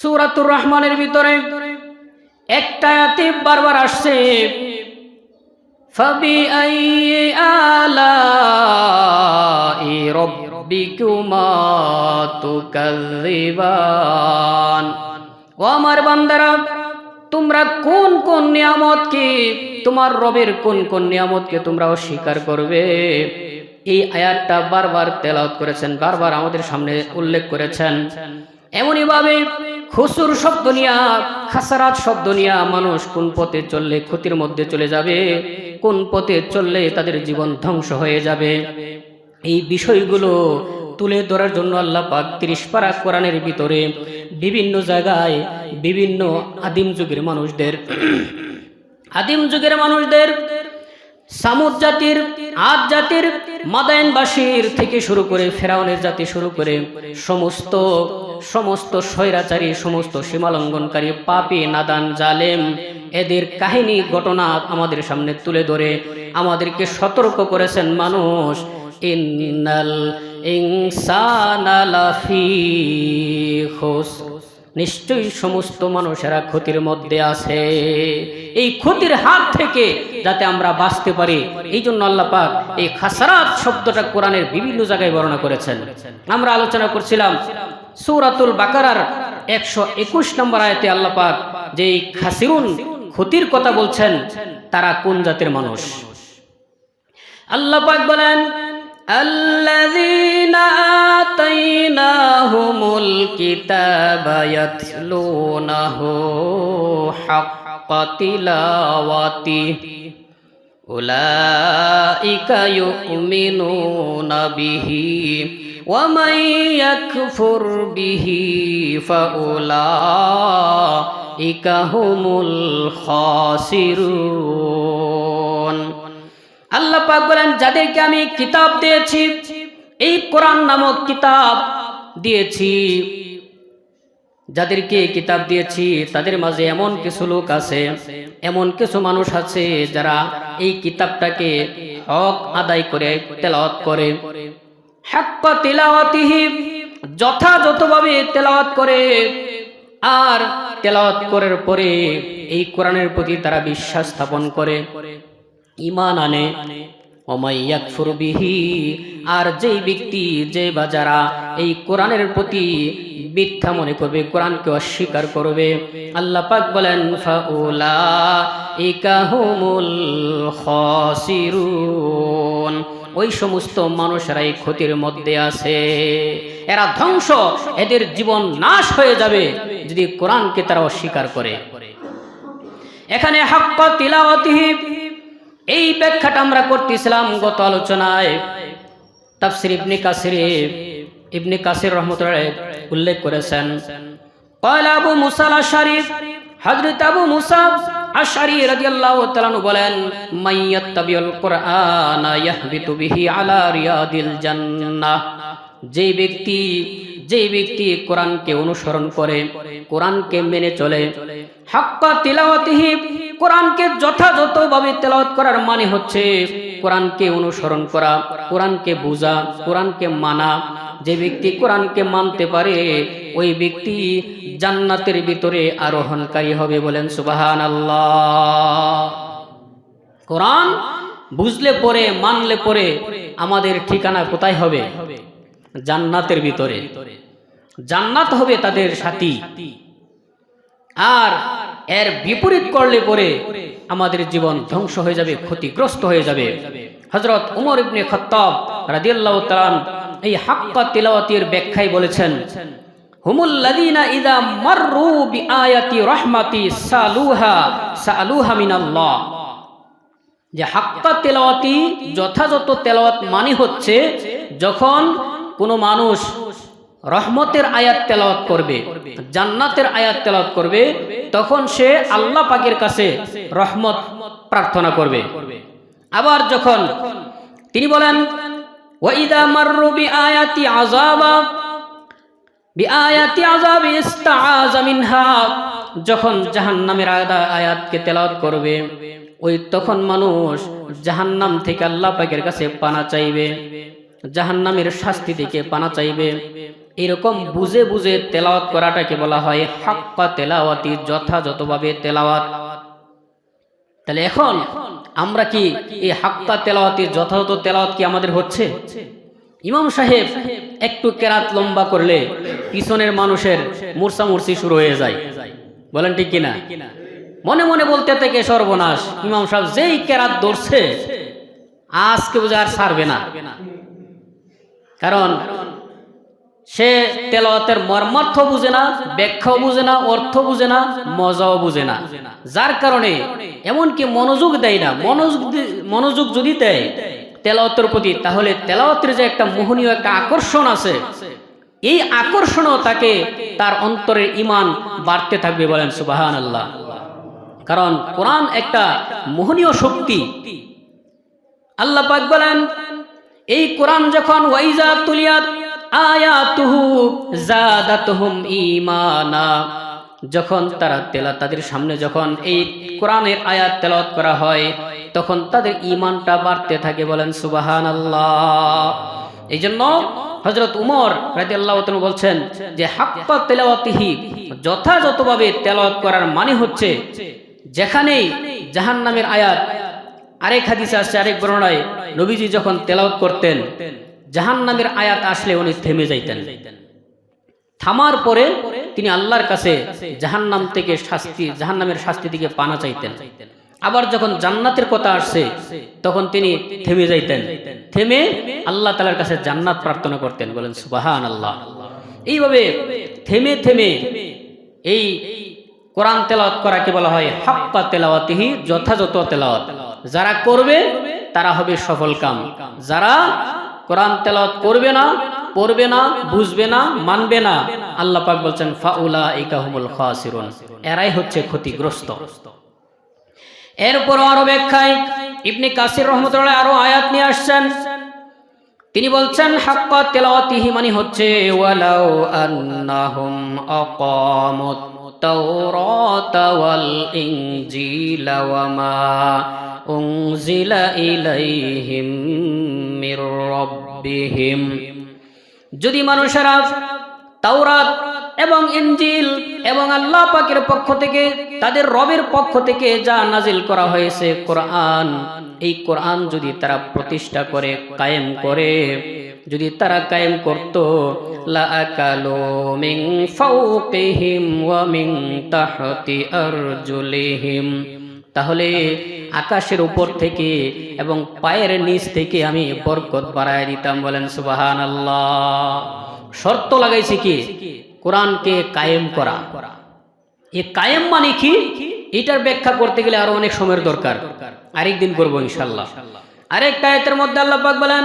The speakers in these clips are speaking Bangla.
সুরাতুর রহমানের ভিতরে একটা আয়াতে বারবার আসছে। আই আলা রব্বিকুমা ও আমার বান্দারা, তোমরা কোন কোন নিয়ামতকে, তোমার রবের কোন কোন নিয়ামতকে তোমরা অস্বীকার করবে? এই আয়াতটা বারবার তেলাওয়াত করেছেন, বারবার আমাদের সামনে উল্লেখ করেছেন। এমনই ভাবে খুসুর শব্দ নিয়া, খাসারাত শব্দ নিয়া মানুষ কোন পথে চললে ক্ষতির মধ্যে চলে যাবে? কোন পথে চললে তাদের জীবন ধ্বংস হয়ে যাবে? এই বিষয়গুলো তুলে ধরার জন্য আল্লাহ পাক তিরিশ পারা কোরআনের ভিতরে বিভিন্ন জায়গায় বিভিন্ন আদিম যুগের মানুষদের, আদিম যুগের মানুষদের সামুদ জাতির, আদ জাতির, মাদায়নবাসীর থেকে শুরু করে ফেরাউনের জাতি শুরু করে সমস্ত সমস্ত স্বৈরাচারী, সমস্ত সীমালঙ্ঘনকারী, পাপি, নাদান, জালেম, এদের কাহিনী, ঘটনা আমাদের সামনে তুলে ধরে, আমাদেরকে সতর্ক করেছেন মানুষ। ইন্নাল ইনসানা লাফি খুসর। নিশ্চয়ই সমস্ত মানুষেরা ক্ষতির মধ্যে আছে। এই ক্ষতির হাত থেকে যাতে আমরা বাঁচতে পারি, এই জন্য আল্লাহ পাক এই খাসারাত শব্দটা কোরআনের বিভিন্ন জায়গায় বর্ণনা করেছেন। আমরা আলোচনা করছিলাম সূরাতুল বাকারার একশো একুশ নম্বর আয়তে আল্লাহ পাক যে খাসিরুন ক্ষতির কথা বলছেন, তারা কোন জাতের মানুষ? আল্লাহ পাক বলেন الذين آتيناهم الكتاب يتلونه حق تلاوته أولئك يؤمنون به ومن يكفر به فأولئك هم الخاسرون আল্লাহ পাক বলেন, যাদেরকে আমি কিতাব দিয়েছি, এই কোরআন নামক কিতাব দিয়েছি। যাদেরকে কিতাব দিয়েছি, তাদের মাঝে এমন কিছু লোক আছে, এমন কিছু মানুষ আছে যারা এই কিতাবটাকে হক আদায় করে, তেলাওয়াত করে। হাক্কা তেলাওয়াতিহি, যথাযথভাবে তেলাওয়াত করে। আর তেলাওয়াত করার পরে এই কোরআনের প্রতি তারা বিশ্বাস স্থাপন করে। ইমান আনে। আর যেই ব্যক্তি, যে বা যারা এই কোরআনের প্রতি মিথ্যা মনে করবে, কোরআনকে অস্বীকার করবে, আল্লাহ পাক বলেন ওই সমস্ত মানুষেরা এই ক্ষতির মধ্যে আছে। এরা ধ্বংস, এদের জীবন নাশ হয়ে যাবে যদি কোরআনকে তারা অস্বীকার করে। এখানে হাক্কা তিলাওয়াতিহি এই ব্যাখ্যাটা আমরা করতেছিলাম গত আলোচনায়। তাফসির ইবনে কাসিরে, ইবনে কাসির রহমতুল্লাহ উল্লেখ করেছেন। কয়লা আবু মুসা আশারি হযরত আবু মুসা আশারি রাদিয়াল্লাহু তাআলা বলেন মাইয়াত্তাবিউল কুরআন ইয়াহবিতু বিহি আলা রিয়াদিল জান্নাহ। যে ব্যক্তি যে ব্যক্তি কোরআনকে অনুসরণ করে, কোরআনকে মেনে চলে, হাক্কা তিলাওয়াতিহি কোরআনকে যথাযথভাবে তেলাওয়াত করার মানে হচ্ছে কোরআনকে অনুসরণ করা, কোরআনকে বোঝা, কোরআনকে মানা। যে ব্যক্তি কোরআনকে মানতে পারে, ওই ব্যক্তি জান্নাতের ভিতরে আরোহণকারী হবে বলেন সুবাহান কোরআন বুঝলে পরে, মানলে পরে আমাদের ঠিকানা কোথায় হবে? জান্নাতের ভিতরে। জান্নাত হবে তাদের সাথী। আর এর বিপরীত করলে পরে আমাদের জীবন ধ্বংস হয়ে যাবে, ক্ষতিগ্রস্ত হয়ে যাবে। হজরত উমর ইবনে খত্তাব রাদিয়াল্লাহু এই হাক্কা তিলাওয়াতের ব্যাখ্যায় বলেছেন, হুমুল্লাযীনা ইযা মাররু রাহমাতি সালুহা সালুহা মিনাল্লাহ। যে হাক্কা তেলাওয়াতি যথাযথ তেলাওয়াত মানে হচ্ছে যখন কোনো মানুষ রহমতের আয়াত তেলাওয়াত করবে, জান্নাতের আয়াত তেলাওয়াত করবে, তখন সে আল্লাহ পাকের কাছে রহমত প্রার্থনা করবে। আবার যখন তিনি বলেন, ওয়াইদা মাররু বিআয়াতি আযাবা, বিআয়াতি ইস্তাআযা মিনহা যখন জাহান্নামের আয়াতকে তেলাওয়াত করবে, ওই তখন মানুষ জাহান্নাম থেকে আল্লাহ পাকের কাছে পানা চাইবে। জাহান্নামের শাস্তি থেকে পানা চাইবে। এরকম বুঝে বুঝে তেলাওয়াত করাটাকে বলা হয় হাক্কা তেলাওয়াতি, যথাযথভাবে তেলাওয়াত। তাহলে এখন আমরা কি এই হাক্কা তেলাওয়াতির যথাযথ তেলাওয়াত কি আমাদের হচ্ছে? ইমাম সাহেব একটু কেরাত লম্বা করলে পিছনের মানুষের মুরসা মুরসি শুরু হয়ে যায়। বলেন ঠিক কিনা? মনে মনে বলতে থেকে সর্বনাশ। ইমাম সাহেব যেই কেরাত ধরছে, আজকে বুঝে আর ছাড়বে না। কারণ সে তেলাওয়াতের মর্মার্থ বুঝে না, ব্যাখ্যাও বুঝে না অর্থ বুঝে না, মজাও বুঝে না। যার কারণে এমনকি মনোযোগ দেয় না। মনোযোগ মনোযোগ যদি দেয় তেলাওয়াতের প্রতি, তাহলে তেলাওয়াতের যে একটা মোহনীয় একটা আকর্ষণ আছে, এই আকর্ষণও তাকে তার অন্তরের ইমান বাড়তে থাকবে বলেন সুবাহান আল্লাহ কারণ কোরআন একটা মোহনীয় শক্তি। আল্লাহ পাক বলেন এই কোরআন যখন ওয়াইজা তুলিয়াত আয়াতুহু জাদাতুহুম ঈমানা, যখন তারা তেলা তাদের সামনে যখন এই কোরআনের আয়াত তেলাওয়াত করা হয়, তখন তাদের ঈমানটা বাড়তে থাকে বলেন সুবহানাল্লাহ। এই জন্য হজরত উমর রাদিয়াল্লাহু তাআলা বলছেন যে, হাক্কা তেলাওয়াতিহি, যথাযথভাবে তেলাওয়াত করার মানে হচ্ছে, যেখানেই জাহান্নামের আয়াত আরেক হাদিসে আসছে, আরেক বর্ণনায় নবীজি যখন তেলাওয়াত করতেন, জাহান্নামের আয়াত আসলে উনি থেমে যাইতেন। থামার পরে তিনি আল্লাহর কাছে জাহান্নাম থেকে শাস্তি, জাহান্নামের শাস্তি থেকে পানা চাইতেন। আবার যখন জান্নাতের কথা আসছে, তখন তিনি থেমে যাইতেন। থেমে আল্লাহ তালার কাছে জান্নাত প্রার্থনা করতেন, বলেন সুবাহান আল্লাহ এইভাবে থেমে থেমে এই কোরআন তেলাওয়াত করাকে বলা হয় হাক্কা তেলাওয়াতিহি, যথাযথ তেলাওয়াত। যারা করবে, তারা হবে সফল কাম। যারা কোরআন তেলাওয়াত করবে না, পড়বে না, বুঝবে না, মানবে না, আল্লাহ পাক বলছেন ফাউলা ইকাহুমুল খাসিরুন। এরাই হচ্ছে ক্ষতিগ্রস্ত। এরপর আরও ব্যাখ্যায় ইবনে কাসির রহমতুল্লাহ আরও আয়াত নিয়ে আসছেন। তিনি বলছেন, হাক্কা তেলাওয়াতিহি মানে হচ্ছে, ওয়ালাউ আন্নাহুম আকামুত। ওয়াল ইনজিলা ওয়ামা উনজিলা ইলাইহিম মির রাব্বিহিম যদি মানুষেরা তাওরাত এবং ইনজিল এবং আল্লাহ পাকের পক্ষ থেকে, তাদের রবের পক্ষ থেকে যা নাজিল করা হয়েছে কোরআন, এই কোরআন যদি তারা প্রতিষ্ঠা করে, কায়েম করে যদি তারা কায়েম করত তাহতি আরজুলিহিম। তাহলে আকাশের উপর থেকে এবং পায়ের নিচ থেকে আমি বরকত বাড়ায় দিতাম, বলেন সুবাহান আল্লাহ শর্ত লাগাইছে কি? কোরআনকে কায়েম করা। এ কায়েম মানে কি? এটার ব্যাখ্যা করতে গেলে আরও অনেক সময়ের দরকার। আরেকদিন করব ইনশাল্লাহ। আরেকটা আয়াতের মধ্যে আল্লাহ বলেন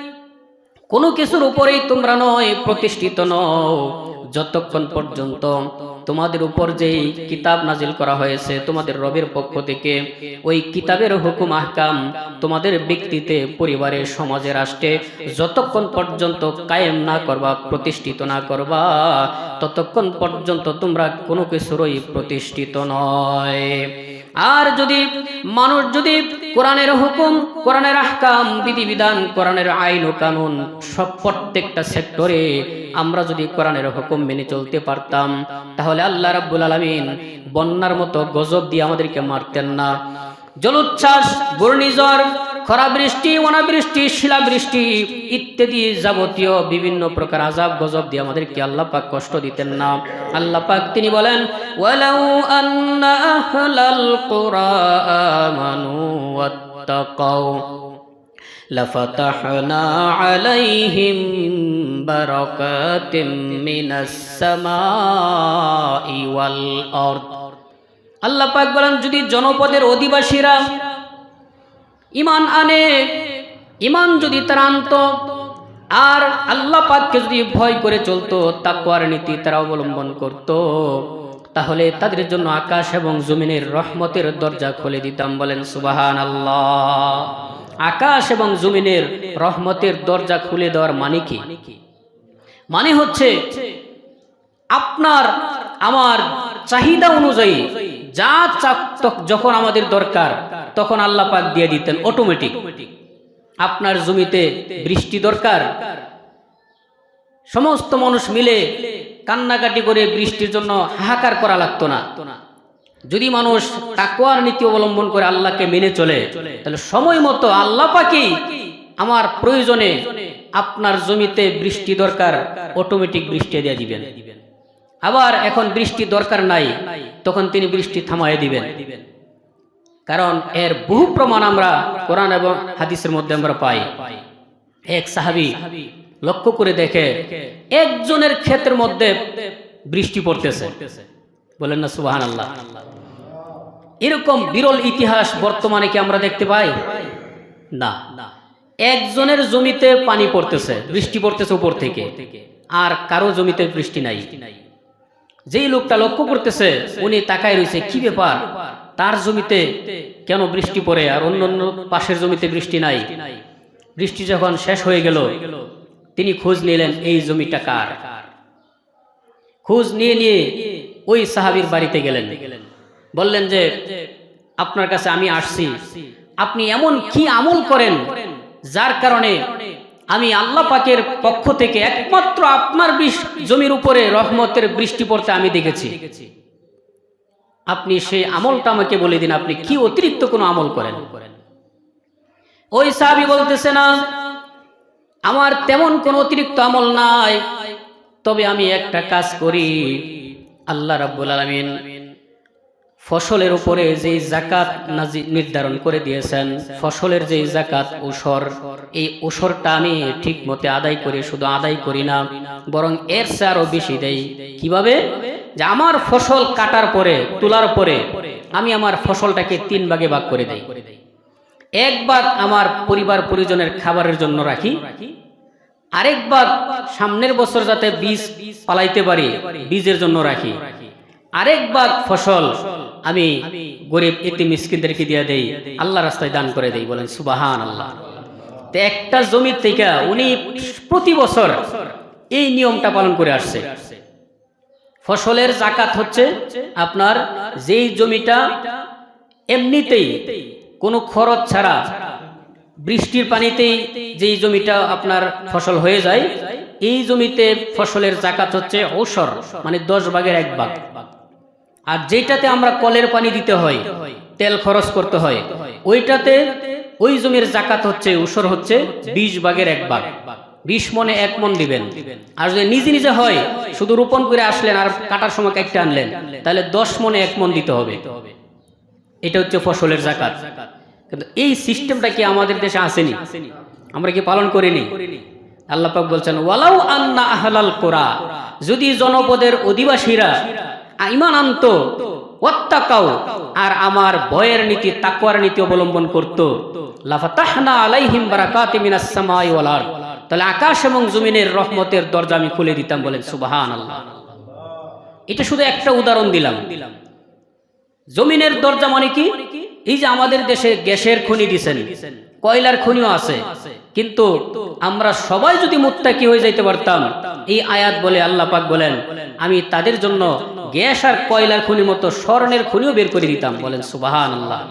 কোনো কিছুর উপরেই তোমরা নয় প্রতিষ্ঠিত নও। যতক্ষণ পর্যন্ত তোমাদের উপর যেই কিতাব নাজিল করা হয়েছে, তোমাদের রবের পক্ষ থেকে, ওই কিতাবের হুকুম, আহকাম তোমাদের ব্যক্তিতে, পরিবারে, সমাজে, রাষ্ট্রে যতক্ষণ পর্যন্ত কায়েম না করবা, প্রতিষ্ঠিত না করবা, ততক্ষণ পর্যন্ত তোমরা কোনো কিছুরই প্রতিষ্ঠিত নয়। আর যদি মানুষ যদি কোরআনের হুকুম, কোরআনের আহকাম, বিধিবিধান, কোরআনের আইন ও কানুন সব প্রত্যেকটা সেক্টরে আমরা যদি কোরআনের হুকুম মেনে চলতে পারতাম, তাহলে আল্লাহ রাব্বুল আলামিন বন্যার মতো গজব দিয়ে আমাদেরকে মারতেন না। জলোচ্ছ্বাস, ঘূর্ণিঝড় খরা বৃষ্টি অনাবৃষ্টি, শিলাবৃষ্টি ইত্যাদি যাবতীয় বিভিন্ন প্রকার আজাব গজব দিয়ে আমাদেরকে আল্লাহ পাক কষ্ট দিতেন না। আল্লাহ পাক তিনি বলেন, ওয়ালাউ আন্না আহলাল কুরা আমানু ওয়াত্তাকাউ। لفتحنا عليهم بركات من السماء والأرض আল্লাহ পাক বলেন যদি জনপদের অধিবাসীরা ইমান আনে ইমান যদি তারা আনত আর আল্লাহ পাককে যদি ভয় করে চলতো তাকওয়ার নীতি তারা অবলম্বন করত তাহলে তাদের জন্য আকাশ এবং জমিনের রহমতের দরজা খুলে দিতাম বলেন সুবাহান আল্লাহ আকাশ এবং জমিনের রহমতের দরজা খুলে দেওয়ার মানে কি? মানে হচ্ছে আপনার, আমার চাহিদা অনুযায়ী যা যখন আমাদের দরকার, তখন আল্লাহ পাক দিয়ে দিতেন অটোমেটিক আপনার জমিতে বৃষ্টি দরকার, সমস্ত মানুষ মিলে কান্নাকাটি করে বৃষ্টির জন্য হাহাকার করা লাগতো না। যদি মানুষ তাকুয়ার নীতি অবলম্বন করে আল্লাহকে মেনে চলে, তাহলে সময় মতো আল্লাহ পাকি আমার প্রয়োজনে আপনার জমিতে বৃষ্টি দরকার অটোমেটিক বৃষ্টি দিয়ে দিবেন। আবার এখন বৃষ্টি দরকার নাই, তখন তিনি বৃষ্টি থামায় দিবেন। কারণ এর বহু প্রমাণ আমরা কোরআন এবং হাদিসের মধ্যে আমরা পাই। এক সাহাবি লক্ষ্য করে দেখে একজনের ক্ষেতের মধ্যে বৃষ্টি পড়তেছে। বলেন না সুবাহান আল্লাহ এরকম বিরল ইতিহাস বর্তমানে কি আমরা দেখতে পাই? না। একজনের জমিতে পানি পড়তেছে, বৃষ্টি পড়তেছে উপর থেকে, আর কারও জমিতে বৃষ্টি নাই। যেই লোকটা লক্ষ্য করতেছে, উনি তাকায় রয়েছে, কি ব্যাপার? তার জমিতে কেন বৃষ্টি পড়ে? আর অন্য অন্য পাশের জমিতে বৃষ্টি নাই? বৃষ্টি যখন শেষ হয়ে গেল, তিনি খোঁজ নিলেন, এই জমিটা কার? খোঁজ নিয়ে নিয়ে ওই সাহাবীর বাড়িতে গেলেন। বললেন যে, আপনার কাছে আমি আসছি। আপনি এমন কি আমল করেন যার কারণে আমি আল্লাহ পাকের পক্ষ থেকে একমাত্র আপনার জমির উপরে রহমতের বৃষ্টি পড়তে আমি দেখেছি। আপনি সেই আমলটা আমাকে বলে দিন, আপনি কি অতিরিক্ত কোনো আমল করেন? ওই সাহাবি বলতেছে, না, আমার তেমন কোনো অতিরিক্ত আমল নাই। তবে আমি একটা কাজ করি। আল্লাহ রাব্বুল আলামিন ফসলের উপরে যেই জাকাত নির্ধারণ করে দিয়েছেন, ফসলের যেই জাকাত ওসর, এই ওসরটা আমি ঠিক মতে আদায় করি শুধু আদায় করি না, বরং এর আরও বেশি দেই। কীভাবে? যে আমার ফসল কাটার পরে, তোলার পরে আমি আমার ফসলটাকে তিন ভাগে ভাগ করে দেই। এক ভাগ আমার পরিবার পরিজনের খাবারের জন্য রাখি, আরেক ভাগ সামনের বছর যাতে বীজ পালাইতে পারি, বীজের জন্য রাখি। আরেক ভাগ ফসল আমি গরিব এতে মিসকিনদেরকে দিয়ে দেই আল্লাহ রাস্তায় দান করে দেই বলেন সুবাহান আল্লাহ তো একটা জমি থেকে উনি প্রতি বছর এই নিয়মটা পালন করে আসছে। ফসলের জাকাত হচ্ছে আপনার যেই জমিটা এমনিতেই কোনো খরচ ছাড়া বৃষ্টির পানিতেই যেই জমিটা আপনার ফসল হয়ে যায় এই জমিতে ফসলের জাকাত হচ্ছে ঔসর মানে দশ ভাগের এক ভাগ। আর যেটাতে আমরা কলের পানি দিতে হয়, তেল খরচ করতে হয়, ওইটাতে ওই জমির জাকাত হচ্ছে, উসর হচ্ছে বিশ ভাগের এক ভাগ। বিশ মনে এক মন দিবেন। আর যদি নিজে নিজে হয়, শুধু রোপণ করে আসলেন আর কাটার সময় একটা আনলেন, তাহলে দশ মনে এক মন দিতে হবে। এটা হচ্ছে ফসলের জাকাত। কিন্তু এই সিস্টেমটা কি আমাদের দেশে আসেনি? আমরা কি পালন করিনি? আল্লাহ পাক বলছেন, ওয়ালাউ আন্না আহলাল কোরা। যদি জনপদের অধিবাসীরা ইমান আনত। আর আমার ভয়ের নীতি, তাকওয়ার নীতি অবলম্বন করত। লাফাতাহনা আলাইহিম বারাকাতি মিনাস ওয়াল আরদ। তাহলে আকাশ এবং জমিনের রহমতের দরজা আমি খুলে দিতাম বলেন, সুবহানাল্লাহ। এটা শুধু একটা উদাহরণ দিলাম। জমিনের দরজা মানে কি? এই যে আমাদের দেশে গ্যাসের খনি দিছেন, কয়লার খনিও আছে। কিন্তু আমরা সবাই যদি মুত্তাকি হয়ে যাইতে পারতাম এই আয়াত বলে আল্লাহ পাক বলেন, আমি তাদের জন্য গ্যাস আর কয়লার খনি মতো স্বর্ণের খনিও বের করে দিতাম। বলেন সুবাহান আল্লাহ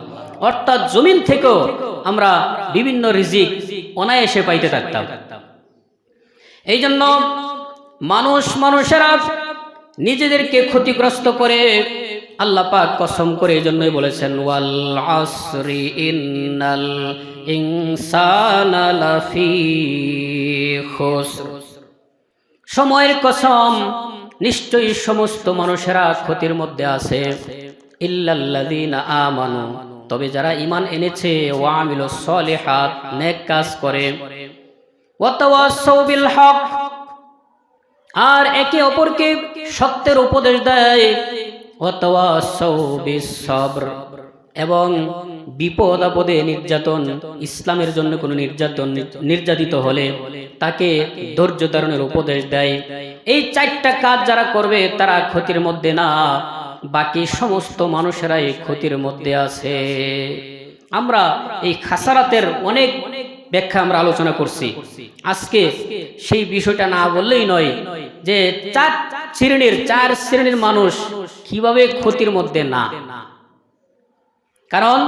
অর্থাৎ জমিন থেকেও আমরা বিভিন্ন রিজিক অনায়াসে পাইতে থাকতাম। এই জন্য মানুষ মানুষেরা নিজেদেরকে ক্ষতিগ্রস্ত করে আল্লাহ পাক কসম করে এই জন্যই বলেছেন, ওয়াল আসরি সময়ের কসম, নিশ্চয়ই সমস্ত মানুষেরা ক্ষতির মধ্যে আছে। ইল্লাল্লাযীনা আমানু, তবে যারা ঈমান এনেছে, ওয়া আমিলুস সলিহাত, নেক কাজ করে। ওয়া তাওয়াসাউ বিল আর একে অপরকে সত্যের উপদেশ দেয়। বিসসবর, এবং বিপদ, আপদে নির্যাতন, ইসলামের জন্য কোনো নির্যাতন, নির্যাতিত হলে তাকে ধৈর্য ধারণের উপদেশ দেয়। এই চারটা কাজ যারা করবে তারা ক্ষতির মধ্যে না, বাকি সমস্ত মানুষেরাই ক্ষতির মধ্যে আছে। আমরা এই খাসারাতের অনেক ব্যাখ্যা আমরা আলোচনা করছি। আজকে সেই বিষয়টা না বললেই নয় যে চার শ্রেণির চার শ্রেণির মানুষ কীভাবে ক্ষতির মধ্যে না। কারণ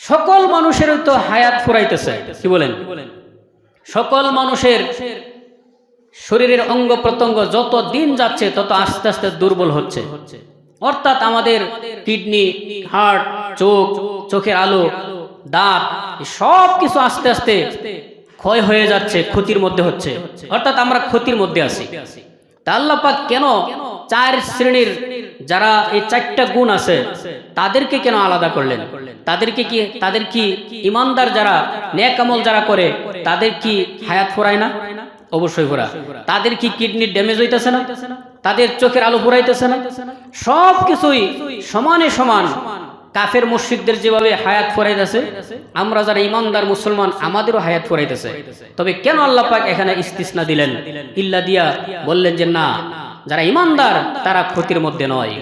সকল মানুষের তো হায়াত ফুরাইতেছে, কি বলেন? সকল মানুষের শরীরের অঙ্গ প্রত্যঙ্গ যত দিন যাচ্ছে, তত আস্তে আস্তে দুর্বল হচ্ছে। অর্থাৎ আমাদের কিডনি, হার্ট, চোখ, চোখের আলো, দাঁত সব কিছু আস্তে আস্তে ক্ষয় হয়ে যাচ্ছে, ক্ষতির মধ্যে হচ্ছে। অর্থাৎ আমরা ক্ষতির মধ্যে আছি। তা আল্লাহ পাক কেন চার শ্রেণির যারা এই চারটা গুণ আছে, তাদেরকে কেন আলাদা করলেন? তাদেরকে কি তাদের কি ইমানদার যারা, নেক আমল যারা করে, তাদের কি হায়াত ফুরায় না? অবশ্যই ফুরা তাদের কি কিডনির ড্যামেজ হইতেছে না? তাদের চোখের আলো ফুরাইতেছে না? সব কিছুই সমানে সমান কাফের মুশরিকদের যেভাবে হায়াত ফুরাইতেছে, আমরা যারা ইমানদার মুসলমান, আমাদেরও হায়াত ফুরাইতেছে। তবে কেন আল্লাহ পাক এখানে ইস্তিসনা দিলেন? ইল্লা দিয়া বললেন যে না যারা ইমানদার, তারা ক্ষতির মধ্যে নয়।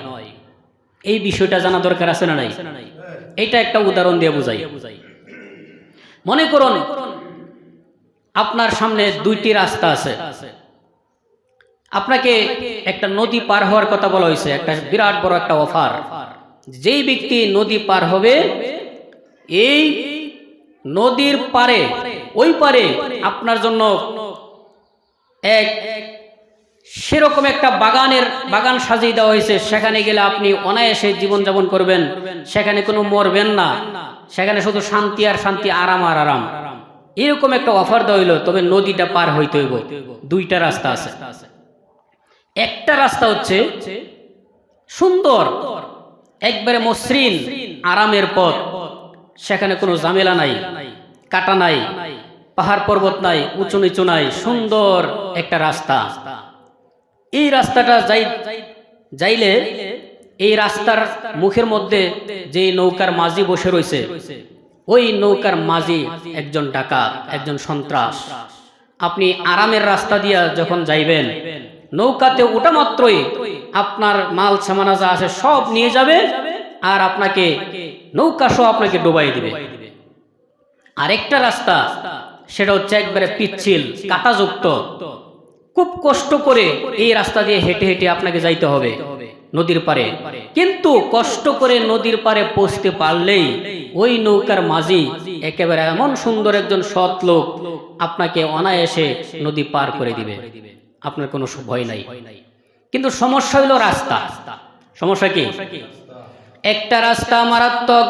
এই বিষয়টা জানা দরকার আছে না নাই? এটা একটা উদাহরণ দিয়ে বুঝাই। মনে করুন, আপনার সামনে দুইটি রাস্তা আছে। আপনাকে একটা নদী পার হওয়ার কথা বলা হয়েছে, একটা বিরাট বড় একটা অফার। যেই ব্যক্তি নদী পার হবে, এই নদীর পারে, ওই পারে আপনার জন্য এক সেরকম একটা বাগানের বাগান সাজিয়ে দেওয়া হয়েছে। সেখানে গেলে আপনি অনায়াসে জীবনযাপন করবেন। সেখানে কোনো মরবেন না। সেখানে শুধু শান্তি আর শান্তি, আরাম আর আরাম। এরকম একটা অফার দেওয়া হইল, তবে নদীটা পার হইতে হইব। দুইটা রাস্তা আছে। একটা রাস্তা হচ্ছে সুন্দর, একবারে মসৃণ, আরামের পথ। সেখানে কোনো ঝামেলা নাই, কাটা নাই, পাহাড় পর্বত নাই, উঁচু নিচু নাই, সুন্দর একটা রাস্তা। এই রাস্তাটা যাই যাইলে এই রাস্তার মুখের মধ্যে যে নৌকার মাঝি বসে রয়েছে, ওই নৌকার মাঝি একজন ডাকাত, একজন সন্ত্রাস। আপনি আরামের রাস্তা দিয়া যখন যাইবেন, নৌকাতে ওটা মাত্রই আপনার মাল সামানা যা আছে সব নিয়ে যাবে আর আপনাকে নৌকা সহ আপনাকে ডুবাই দিবে। আরেকটা রাস্তা, সেটা হচ্ছে একবারে পিচ্ছিল, কাটাযুক্ত। খুব কষ্ট করে এই রাস্তা দিয়ে হেঁটে হেঁটে আপনাকে যাইতে হবে, নদীর পারে কিন্তু কষ্ট করে নদীর পারে পৌঁছতে পারলেই ওই নৌকার মাঝি একেবারে এমন সুন্দর একজন সৎ লোক আপনাকে অনায়াসে নদী পার করে দিবে। আপনার কোনো ভয় নাই। কিন্তু সমস্যা হইল রাস্তা। সমস্যা কি? একটা রাস্তা মারাত্মক,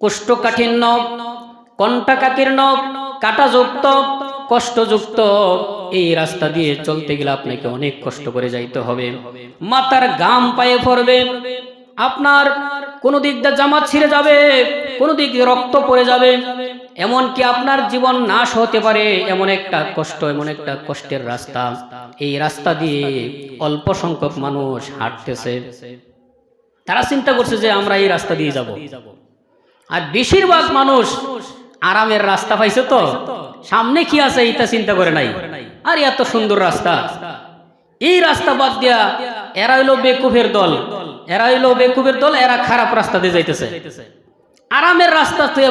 কোষ্ঠকাঠিন্য কণ্টাকাকীর্ণ কাটাযুক্ত কষ্টযুক্ত। এই রাস্তা দিয়ে চলতে গেলে আপনাকে অনেক কষ্ট করে যাইতে হবে। মাথার গাম পায়ে পড়বে। আপনার কোনো দিক দিয়ে জামা ছিঁড়ে যাবে, কোনো দিক দিয়ে রক্ত পড়ে যাবে। এমনকি আপনার জীবন নাশ হতে পারে এমন একটা কষ্ট, এমন একটা কষ্টের রাস্তা। এই রাস্তা দিয়ে অল্প সংখ্যক মানুষ হাঁটতেছে। তারা চিন্তা করছে যে আমরা এই রাস্তা দিয়ে যাব। আর বেশিরভাগ মানুষ আরামের রাস্তা পাইছে তো। সামনে কি আছে এটা চিন্তা করে নাই। আর এত সুন্দর রাস্তা। এই রাস্তা বাদ দিয়া এরা হইল বেকুফের দল। এরা হইল বেকুফের দল, এরা খারাপ রাস্তা দিয়ে যাইতেছে। আরামের রাস্তা থেকে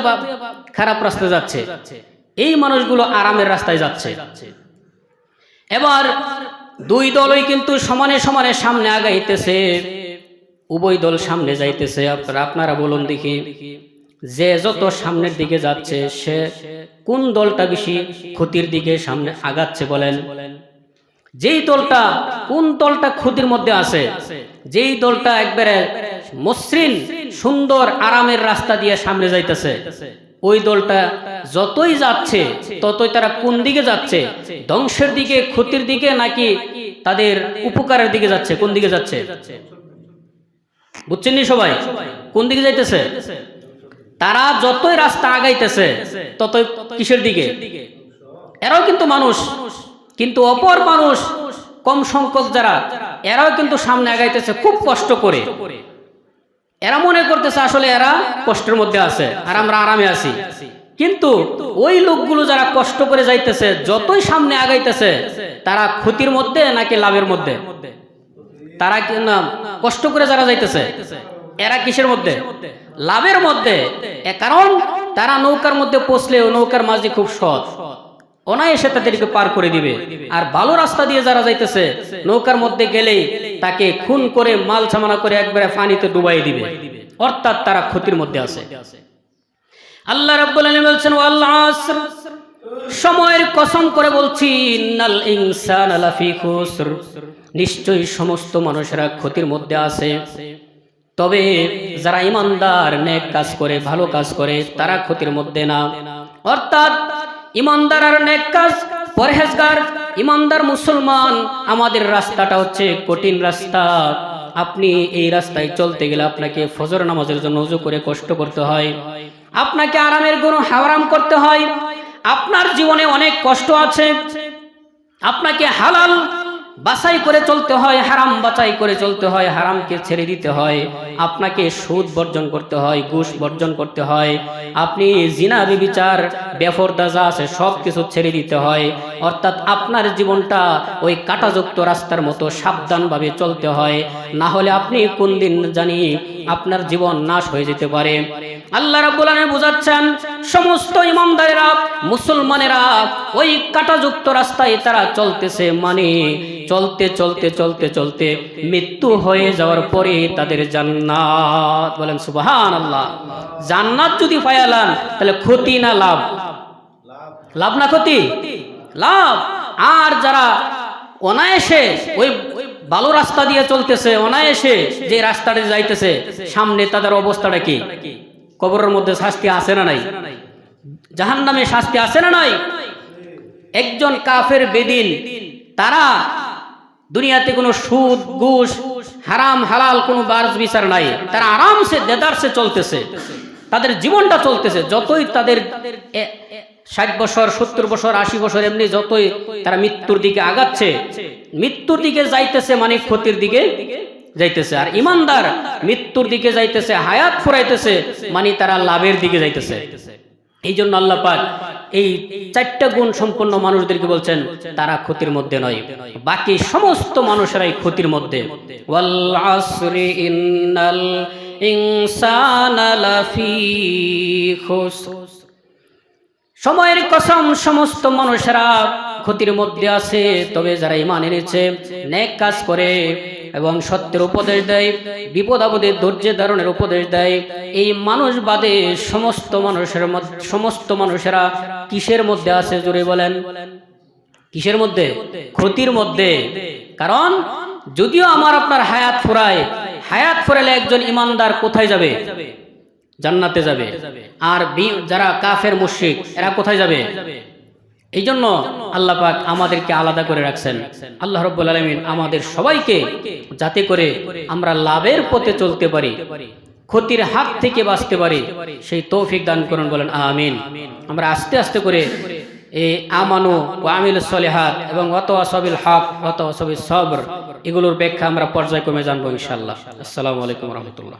খারাপ রাস্তা যাচ্ছে। এই মানুষগুলো আরামের রাস্তায় যাচ্ছে। এবার দুই দলই কিন্তু সমানে সমানে সামনে আগাইতেছে। উভয় দল সামনে যাইতেছে। আপনারা আপনারা বলুন দেখি। যে যত সামনের দিকে যাচ্ছে, সে কোন দলটা বেশি ক্ষতির দিকে সামনে আগাচ্ছে বলেন? যেই দলটা কোন দলটা ক্ষতির মধ্যে আছে, যেই দলটা একবারে মসৃণ, সুন্দর, আরামের রাস্তা দিয়ে সামনে যাইতেছে, ওই দলটা যতই যাচ্ছে, ততই তারা কোন দিকে যাচ্ছে? ধ্বংসের দিকে, ক্ষতির দিকে নাকি তাদের উপকারের দিকে যাচ্ছে? কোন দিকে যাচ্ছে? বুঝছেন নি সবাই? কোন দিকে যাইতেছে? তারা যতই রাস্তা আগাইতেছে, ততই কিসের দিকে? এরাও কিন্তু মানুষ, কিন্তু অপর মানুষ, কম সংখ্যক যারা, এরাও কিন্তু সামনে আগাইতেছে খুব কষ্ট করে। এরা মনে করতেছে আসলে এরা কষ্টের মধ্যে আছে আর আমরা আরামে আছি। কিন্তু ওই লোকগুলো যারা কষ্ট করে যাইতেছে, যতই সামনে আগাইতেছে, তারা ক্ষতির মধ্যে নাকি লাভের মধ্যে? তারা কষ্ট করে যারা যাইতেছে এরা কিসের মধ্যে? লাভের মধ্যে। কারণ তারা নৌকার মধ্যে পৌঁছলেও নৌকার মাঝে খুব সৎ। অনায়াসে তাদেরকে পার করে দিবে। আর ভালো রাস্তা দিয়ে যারা যাইতেছে নৌকার মধ্যে গেলেই তাকে খুন করে মাল ছামানা করে একবারে পানিতে ডুবাই দিবে। অর্থাৎ তারা ক্ষতির মধ্যে আছে। আল্লাহ রাব্বুল আলামিন বলছেন ওয়াল আসর। সময়ের কসম করে বলছি ইন্নাল ইনসানা লাফি খুসর। নিশ্চয়ই সমস্ত মানুষেরা ক্ষতির মধ্যে আছে। তবে যারা ইমানদার, নেক কাজ করে, ভালো কাজ করে, তারা ক্ষতির মধ্যে না। অর্থাৎ ইমানদার আর নেক কাজ, পরহেজগার, ইমানদার মুসলমান, আমাদের রাস্তাটা হচ্ছে কঠিন রাস্তা। আপনি এই রাস্তায় চলতে গেলে আপনাকে ফজর নামাজের জন্য উজু করে কষ্ট করতে হয়। আপনাকে আরামের গুণ হারাম করতে হয়। আপনার জীবনে অনেক কষ্ট আছে। আপনাকে হালাল বাছাই করে চলতে হয়, হারাম বাছাই করে চলতে হয়, হারামকে ছেড়ে দিতে হয়। আপনাকে সুদ বর্জন করতে হয়, ঘুষ বর্জন করতে হয়। আপনি জিনা, বিবিচার, বেফরদা যা আছে সব কিছু ছেড়ে দিতে হয়। অর্থাৎ আপনার জীবনটা ওই কাটাযুক্ত রাস্তার মতো সাবধানভাবে চলতে হয়। না হলে আপনি কোন দিন জানি আপনার জীবন নাশ হয়ে যেতে পারে। আল্লাহ রাব্বুল আলামিন বোঝাচ্ছেন, সমস্ত ইমানদারেরা মুসলমানেরা ওই কাটাযুক্ত রাস্তায় তারা চলতেছে মানে চলতে চলতে চলতে চলতে মৃত্যু হয়ে যাওয়ার পরে তাদের জান্নাত। বলেন, সুবহানাল্লাহ। জান্নাত যদি পায়ালান তাহলে ক্ষতি না লাভ? লাভ না ক্ষতি? লাভ। আর যারা অনায়াসে ওই ভালো রাস্তা দিয়ে চলতেছে, অনায়াসে যে রাস্তাটা যাইতেছে, সামনে তাদের অবস্থাটা কি? কবরের মধ্যে শাস্তি আছে না নাই? জাহান নামে শাস্তি আছে না নাই? একজন কাফের বেদিন, তারা দুনিয়াতে কোনো সুদ, ঘুষ, হারাম, হালাল কোনো বার্জ বিচার নাই। তারা আরামসে, দেদারসে চলতেছে। তাদের জীবনটা চলতেছে। যতই তাদের ষাট বছর, সত্তর বছর, আশি বছর, এমনি যতই তারা মৃত্যুর দিকে আগাচ্ছে, মৃত্যুর দিকে যাইতেছে মানে ক্ষতির দিকে যাইতেছে। আর ইমানদার মৃত্যুর দিকে যাইতেছে, হায়াত ফুরাইতেছে মানে তারা লাভের দিকে যাইতেছে। এই জন্য আল্লাহ পাক এই চারটা গুণ সম্পন্ন মানুষদেরকে বলছেন তারা ক্ষতির মধ্যে নয়। বাকি সমস্ত মানুষেরাই ক্ষতির মধ্যে। সময়ের কসম সমস্ত মানুষেরা ক্ষতির মধ্যে আছে তবে যারা ইমান এনেছে নেক কাজ করে এবং সত্যের উপদেশ দেয়, বিপদ আপদে ধৈর্য ধারণের উপদেশ দেয়। এই মানুষ বাদে সমস্ত মানুষের সমস্ত মানুষেরা কিসের মধ্যে আছে জোরে বলেন? কিসের মধ্যে? ক্ষতির মধ্যে। কারণ যদিও আমার আপনার হায়াত ফুরায়, হায়াত ফুরালে একজন ইমানদার কোথায় যাবে? জান্নাতে যাবে। আর যারা কাফের মুশরিক, এরা কোথায় যাবে? এই জন্য আল্লাহ পাক আমাদেরকে আলাদা করে রাখছেন। আল্লাহ রব্বুল আলমিন আমাদের সবাইকে যাতে করে আমরা লাভের পথে চলতে পারি, ক্ষতির হাত থেকে বাঁচতে পারি, সেই তৌফিক দান করুন, বলেন আমিন। আমরা আস্তে আস্তে করে এই আমানু ও আমিল সলেহাত এবং অত আসবিল হক অত আসবিল সবর, এগুলোর ব্যাখ্যা আমরা পর্যায়ক্রমে জানব ইনশাল্লাহ আসসালামু আলাইকুম রহমতুল্লাহ।